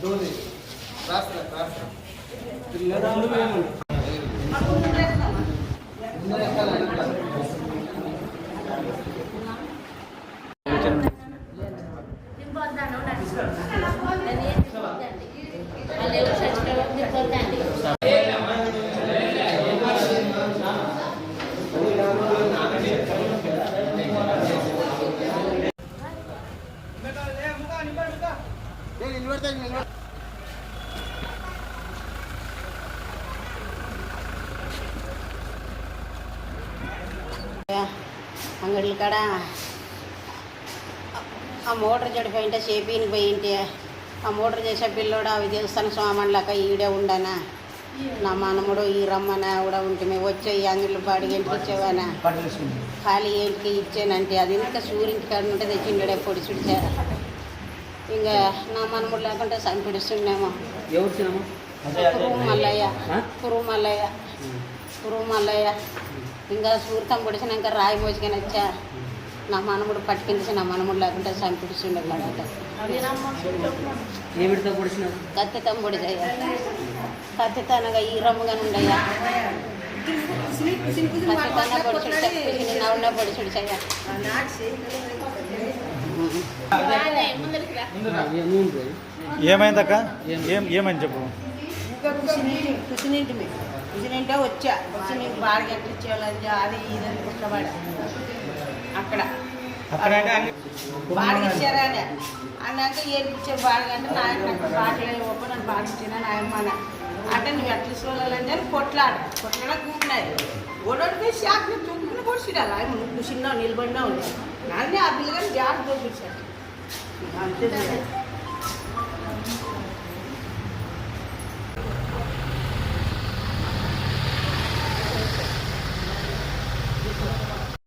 ధోని రాష్ట్ర రాష్ట్ర అంగడి కాడ ఆ మోటార్ చెడిపోయింటే చేపిని పోయింటే ఆ మోటార్ చేసే పిల్లోడు అవి దేవస్థానం స్వామన్లాక ఈడే ఉండనా? నా మనముడు ఈ రమ్మన? కూడా ఉంటే మేము వచ్చే ఈ అంగిళ్ళు పాడి ఇంటికి ఇచ్చేవానా? ఖాళీ ఇంటికి ఇచ్చానంటే అది ఇంకా సూర్యునికి కాడ ఉంటే తెచ్చిండే పొడి చుడిచా ఇంకా నా మనముడు లేకుంటే చంపిడిస్తుండేమో ఎవరు సినిమా? కురువు మల్లయ్య కురువు మల్లయ్య కురువు మల్లయ్య ఇంకా సూర్తం పొడిచినాక రాయి మోసుకొని వచ్చా. నా మనముడు పట్టుకెళ్ళి నా మనముడు లేకుంటే పొడిచినారు కత్తితం పొడిచయ్య. కత్తితనగా ఈ రమ్ముగానే ఉండయ్యా ఏమైందక్క? ఏం ఏమైంది చెప్పు. కుసినింటి వచ్చా. వచ్చి నీకు బాగా ఎట్టించేయాలని అది ఇదని అక్కడ. బాగా ఇచ్చారా అన్నాక ఏడిపించే బాగా అంటే నాయన నాకు బాగా ఒప్ప నన్ను బాగా ఇచ్చిన నాయమ్మన అంటే నువ్వు ఎట్లా చూడాలంటే కొట్లాడ. కొట్లాడ కూపినాయి ఓడోడికి షాక్ చుట్టుకుని పొడిచిడాలి ఆయన నువ్వు కూర్చున్నావు నిలబడినావు. నన్ను ఆ పిల్లగాని జాగ్రత్త చూపించాడు అంతే